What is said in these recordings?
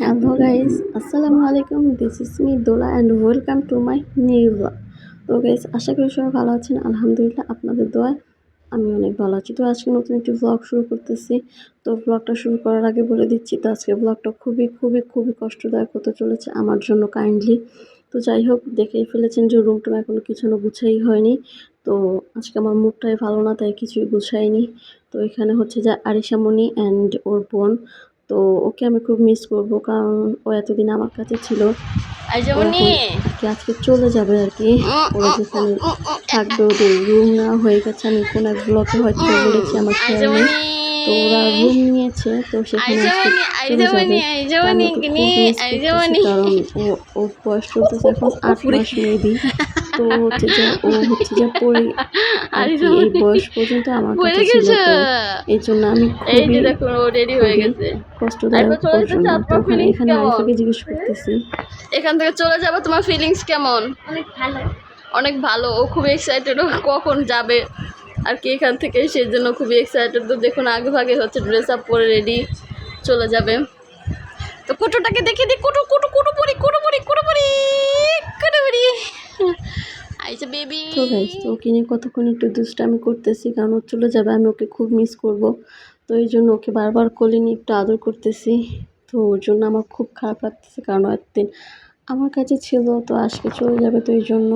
Hello guys আসসালামু আলাইকুম this is me Dola and welcome to my new blog তো guys আশা করি সবাই ভালো আছেন। আলহামদুলিল্লাহ আপনাদের দোয়ায় আমি অনেক ভালো আছি। তো আজকে নতুন একটি ব্লগ শুরু করতেছি। তো ব্লগটা শুরু করার আগে বলে দিচ্ছি, তো আজকে ব্লগটা খুবই খুবই খুবই কষ্টদায়ক হতে চলেছে আমার জন্য কাইন্ডলি তো যাই হোক, দেখেই ফেলেছেন যে রুমটা এখনও কিছু না গুছাই হয়নি। তো আজকে আমার মুখটাই ভালো না, তাই কিছুই গুছাইনি। তো এখানে হচ্ছে যে আরিশামণি অ্যান্ড ওর বোন। তো ওকে আমি খুব মিস করব কারণ ও এতদিন আমার কাছে ছিল। কি আজকে চলে যাবে আর কি। ওরা যেখানে থাকবে ওদের রুম না হয়ে গেছে। আমি কোন এক ব্লকে হয়তো বলেছি আমার খেয়াল তো ওরা রুম নিয়েছে তো সেখানে কারণ ও ওর বয়স চলতেছে এখন আট মাস মেবি তো হচ্ছে যে ও হচ্ছে যে পড়ে আর কি এই বয়স পর্যন্ত আমার কাছে ছিল তো এই জন্য আমি এই যে খুবই রেডি হয়ে গেছে। কষ্টদায়ক একবার চলে যেতে পর্যন্ত চাও, তো ওখানে feelings এখানে আরিফাকে জিজ্ঞেস করতেছি। এখান থেকে চলে যাবে তোমার ফিলিংস কেমন? অনেক ভালো। অনেক ভালো ও খুব এক্সাইটেড ও কখন যাবে? আর কি এখান থেকে সেই জন্য খুবই এক্সাইটেড তো দেখুন আগে ভাগে হচ্ছে ড্রেস আপ পরে রেডি চলে যাবে। তো কুটুটাকে দেখে দিই কুটু কুটু কুটু পরি কুটু পরি কুটু পরি কুটু পরি আইসে বেবি। তো গাইজ তো ওকে নিয়ে কতক্ষণ একটু দুষ্টামি করতেছি, কারণ ও চলে যাবে, আমি ওকে খুব মিস করব। তো এই জন্য ওকে বারবার কোলে নিয়ে একটু আদর করতেছি। তো ওর জন্য আমার খুব খারাপ লাগতেছে, কারণ ও এতদিন আমার কাছে ছিল, তো আজকে চলে যাবে, তো এই জন্য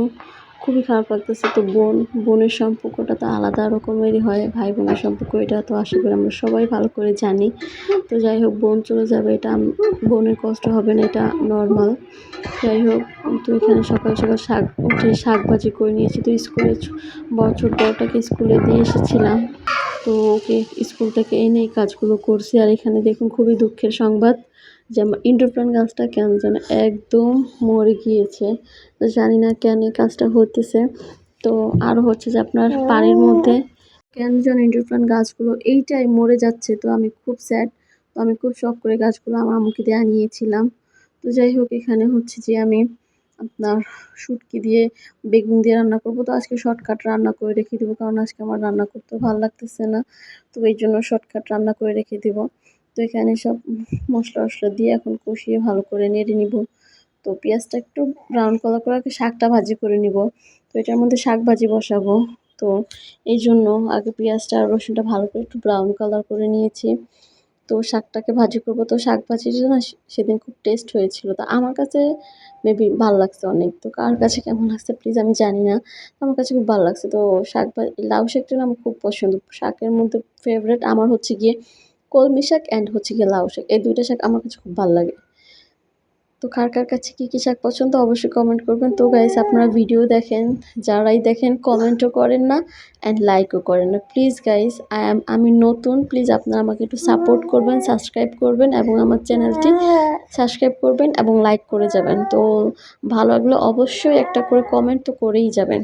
খুবই খারাপ লাগতেছে। তো বোন, বোনের সম্পর্কটা তো আলাদা রকমেরই হয় ভাই বোনের সম্পর্ক, এটা তো আশা করি আমরা সবাই ভালো করে জানি। তো যাই হোক, বোন চলে যাবে, এটা বোনের কষ্ট হবে না, এটা নর্মাল যাই হোক, তো এখানে সকাল সকাল শাক, উঠে শাক ভাজি করে নিয়েছি। তো স্কুলে ছোট বড়টাকে স্কুলে দিয়ে এসেছিলাম। তো ওকে স্কুল থেকে এনে এই কাজগুলো করছি। আর এখানে দেখুন খুবই দুঃখের সংবাদ যে আমার ইনডোর প্ল্যান্ট গাছটা কেন যেন একদম মরে গিয়েছে। তো জানি না কেন এই কাজটা হতেছে। তো আরও হচ্ছে যে আপনার পানির মধ্যে কেন যেন ইনডোর প্ল্যান্ট গাছগুলো এইটাই মরে যাচ্ছে। তো আমি খুব স্যাড তো আমি খুব শখ করে গাছগুলো আমার আম্মুকে দিয়ে আনিয়েছিলাম। তো যাই হোক এখানে হচ্ছে যে আমি আপনার শুটকি দিয়ে বেগুন দিয়ে রান্না করব। তো আজকে শর্টকাট রান্না করে রেখে দেবো, কারণ আজকে আমার রান্না করতে ভালো লাগতেছে না। তো এই জন্য শর্টকাট রান্না করে রেখে দেবো। তো এখানে সব মশলা টশলা দিয়ে এখন কষিয়ে ভালো করে নেড়ে নিব। তো পেঁয়াজটা একটু ব্রাউন কালার করে শাকটা ভাজি করে নিব। তো এটার মধ্যে শাক ভাজি বসাবো। তো এই জন্য আগে পেঁয়াজটা আর রসুনটা ভালো করে একটু ব্রাউন কালার করে নিয়েছি। তো শাকটাকে ভাজি করব। তো শাক ভাজিটা না সেদিন খুব টেস্ট হয়েছিল। তো আমার কাছে মেবি ভালো লাগছে অনেক। তো কার কাছে কেমন লাগছে প্লিজ আমি জানি না। আমার কাছে খুব ভালো লাগছে। তো শাক ভাজি লাউ শাকটা আমার খুব পছন্দ। শাকের মধ্যে ফেভারেট আমার হচ্ছে গিয়ে কলমি শাক অ্যান্ড হচ্ছে গিয়ে লাউ শাক। এই দুইটা শাক আমার কাছে খুব ভালো লাগে। তো কার কার কাছে কী কী শাক পছন্দ অবশ্যই কমেন্ট করবেন। তো গাইস আপনারা ভিডিও দেখেন, যারাই দেখেন কমেন্টও করেন না অ্যান্ড লাইকও করেন না। প্লিজ গাইস আই অ্যাম আমি নতুন প্লিজ আপনারা আমাকে একটু সাপোর্ট করবেন সাবস্ক্রাইব করবেন এবং আমার চ্যানেলটি সাবস্ক্রাইব করবেন এবং লাইক করে যাবেন। তো ভালো লাগলে অবশ্যই একটা করে কমেন্ট তো করেই যাবেন।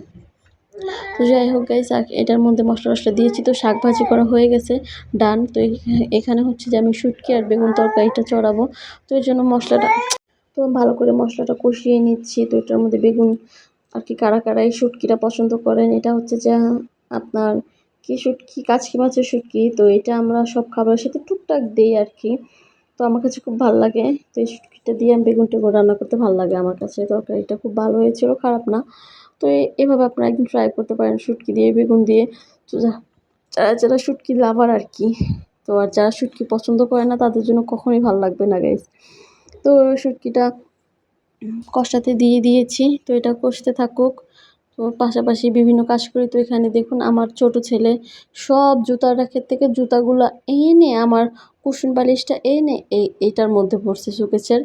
তো যাই হোক গাইস এটার মধ্যে মশলা টশলা দিয়েছি তো শাক ভাজি করা হয়ে গেছে ডান তো এখ- এখানে হচ্ছে যে আমি শুটকি আর বেগুন তরকারিটা চড়াবো। তো এই জন্য মশলাটা তো ভালো করে মশলাটা কষিয়ে নিচ্ছি। তো এটার মধ্যে বেগুন আর কি কারা কারা এই শুটকিটা পছন্দ করেন, এটা হচ্ছে যে আপনার কি শুটকি? কাচকি মাছের শুটকি। তো এটা আমরা সব খাবারের সাথে টুকটাক দিই আর কি। তো আমার কাছে খুব ভালো লাগে। তো এই শুটকিটা দিয়ে আমি বেগুন টেগুন রান্না করতে ভালো লাগে আমার কাছে। তরকারিটা খুব ভালো হয়েছিল, খারাপ না। তো এভাবে আপনারা একদিন ট্রাই করতে পারেন শুটকি দিয়ে, বেগুন দিয়ে। তো যারা যারা শুটকি লাভার আর কি, তো আর যারা শুটকি পছন্দ করে না, তাদের জন্য কখনোই ভালো লাগবে না গাইজ তো শুটকিটা কষাতে দিয়ে দিয়েছি। তো এটা কষতে থাকুক। তো পাশাপাশি বিভিন্ন কাজ করি। তো এখানে দেখুন, আমার ছোট ছেলে সব জুতা রাখের থেকে জুতাগুলো এনে, আমার কুশন বালিশটা এনে এই এইটার মধ্যে ভরছে শোকেসের।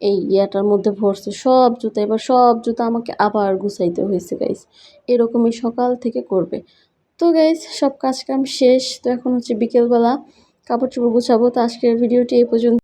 এই ইয়াটার মধ্যে ভরছে সব জুতা। এবার সব জুতা আমাকে আবার গুছাইতে হয়েছে গাইস এরকমই সকাল থেকে করবে। তো গাইস সব কাজকাম শেষ। তো এখন হচ্ছে বিকেলবেলা কাপড় চোপড় গুছাবো। তো আজকের ভিডিওটি এই পর্যন্ত।